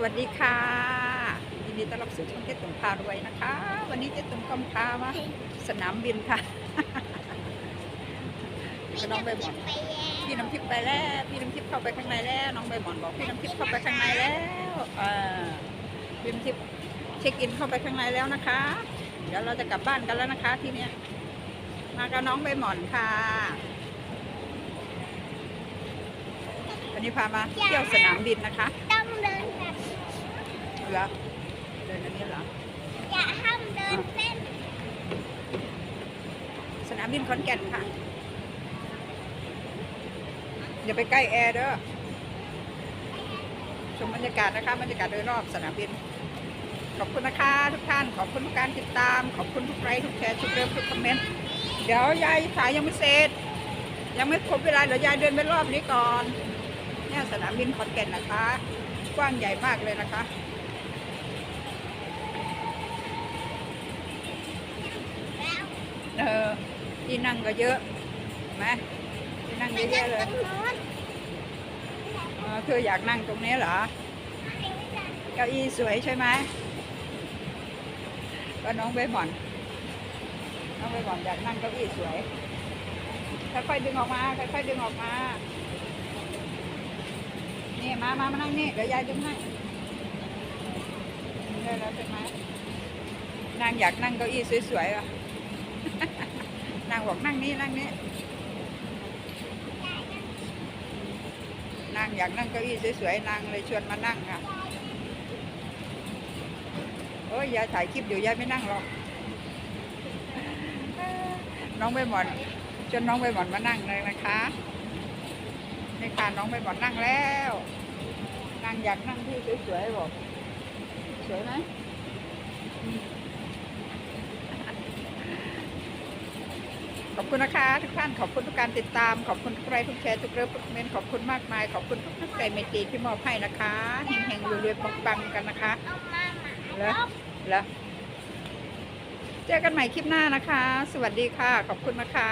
สวัสดีค่ะยินดีต้อนรับสู่ช่องเจ๊ตุ่มพารวยนะคะ วันนี้เจ๊ตุ่มกำพามาสนามบินค่ะก็น้องใบหมอนพี่น้ำทิพย์ไปแล้วพี่น้ำทิพย์เข้าไปข้างในแล้ว น้องใบหมอนบอกพี่น้ำทิพย์เข้าไปข้างในแล้วเออพี่น้ำทิพย์เช็คอินเข้าไปข้างในแล้วนะคะ เดี๋ยวเราจะกลับบ้านกันแล้วนะคะ ทีเนี้ยมากับน้องใบหมอนค่ะวันนี้พามาเที่ยวสนามบินนะคะ ต้องเดินแบบ เหรอเดินอันนี้เหรออย่าห้ามเดินเส้น สนามบินขอนแก่นค่ะ อย่าไปใกล้แอร์เด้อชมบรรยากาศนะคะบรรยากาศโดยรอบสนามบิน ขอบคุณนะคะทุกท่าน ขอบคุณทุกการติดตาม ขอบคุณทุกไลค์ทุกแชร์ทุกเริ่มทุกคอมเมนต์ เดี๋ยวยายสายยังไม่เสร็จ ยังไม่ครบเวลาเดี๋ยวยายเดินไปรอบนี้ก่อน เนี่ยสนามบินขอนแก่นนะคะ กว้างใหญ่มากเลยนะคะ แล้ว เออ ที่นั่งก็เยอะเห็นไหมที่นั่งไปเยนั่อะงๆเลยตรงโน้นอ๋อเธออยากนั่งตรงนี้เหรอ เก้าอี้สวยใช่ไหมก็น้องใบหมอน น้องใบหมอนอยากนั่งเก้าอี้สวย ค่อยๆดึงออกมา ค่อยๆดึงออกมา นี่มามามานั่งนี่ เดี๋ยวยายดึงให้ได้แล้วใช่ไหมนางอยากนั่งเก้าอี้สวยๆอะ นางบอกนั่งนี่นั่งนี่นางอยากนั่งเก้าอี้สวยๆนางเลยชวนมานั่งค่ะโอ้ยยายถ่ายคลิปอยู่ยายไม่นั่งหรอกน้องใบหมอนชวนน้องใบหมอนมานั่งเลยนะคะนี่ค่ะน้องใบหมอนนั่งแล้วนางอยากนั่งที่สวยๆบอกสวยไหมอืม ขอบคุณนะคะ ทุกท่านขอบคุณทุกการติดตาม ขอบคุณทุกไลค์ทุกแชร์ทุกเลิฟทุกคอมเมนต์ขอบคุณมากมาย ขอบคุณทุกท่านใจเมตรีที่มอบให้นะคะแห่งๆรวยๆปังๆกันนะคะแล้วแล้วเจอกันใหม่คลิปหน้านะคะ สวัสดีค่ะ ขอบคุณนะคะ